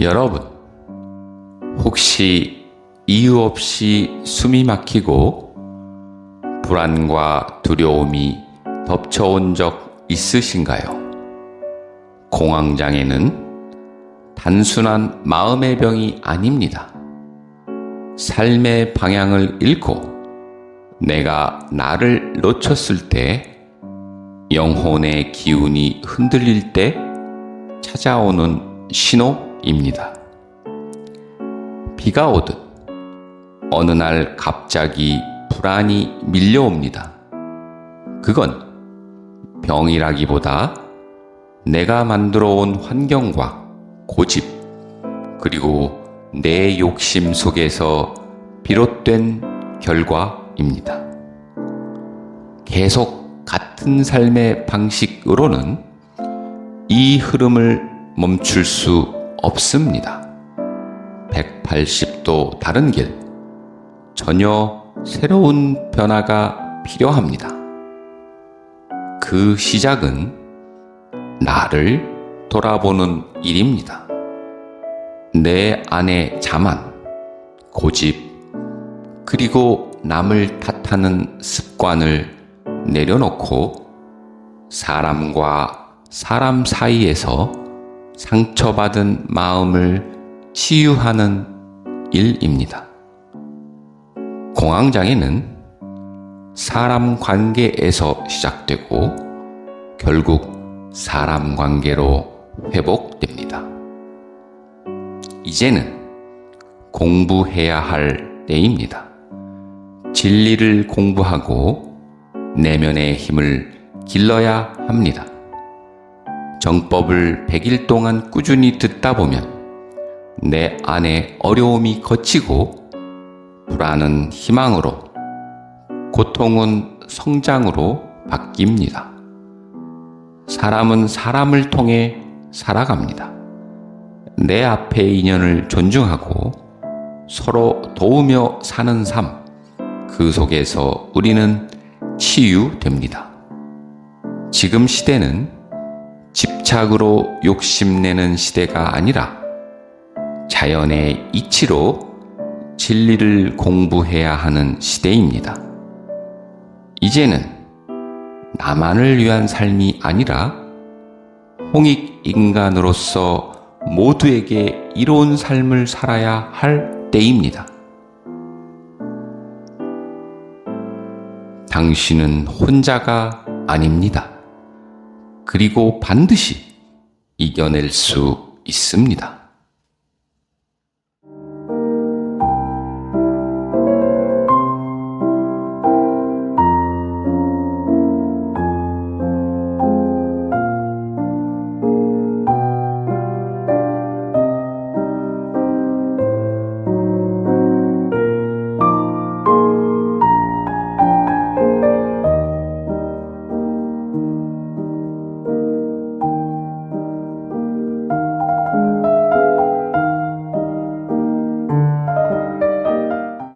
여러분, 혹시 이유 없이 숨이 막히고 불안과 두려움이 덮쳐온 적 있으신가요? 공황장애는 단순한 마음의 병이 아닙니다. 삶의 방향을 잃고 내가 나를 놓쳤을 때 영혼의 기운이 흔들릴 때 찾아오는 신호 입니다. 비가 오듯 어느 날 갑자기 불안이 밀려옵니다. 그건 병이라기보다 내가 만들어 온 환경과 고집, 그리고 내 욕심 속에서 비롯된 결과입니다. 계속 같은 삶의 방식으로는 이 흐름을 멈출 수 없습니다. 180도 다른 길, 전혀 새로운 변화가 필요합니다. 그 시작은 나를 돌아보는 일입니다. 내 안의 자만, 고집, 그리고 남을 탓하는 습관을 내려놓고 사람과 사람 사이에서 상처받은 마음을 치유하는 일입니다. 공황장애는 사람 관계에서 시작되고 결국 사람 관계로 회복됩니다. 이제는 공부해야 할 때입니다. 진리를 공부하고 내면의 힘을 길러야 합니다. 정법을 100일 동안 꾸준히 듣다 보면 내 안에 어려움이 거치고 불안은 희망으로 고통은 성장으로 바뀝니다. 사람은 사람을 통해 살아갑니다. 내 앞의 인연을 존중하고 서로 도우며 사는 삶, 그 속에서 우리는 치유됩니다. 지금 시대는 집착으로 욕심내는 시대가 아니라 자연의 이치로 진리를 공부해야 하는 시대입니다. 이제는 나만을 위한 삶이 아니라 홍익 인간으로서 모두에게 이로운 삶을 살아야 할 때입니다. 당신은 혼자가 아닙니다. 그리고 반드시 이겨낼 수 있습니다.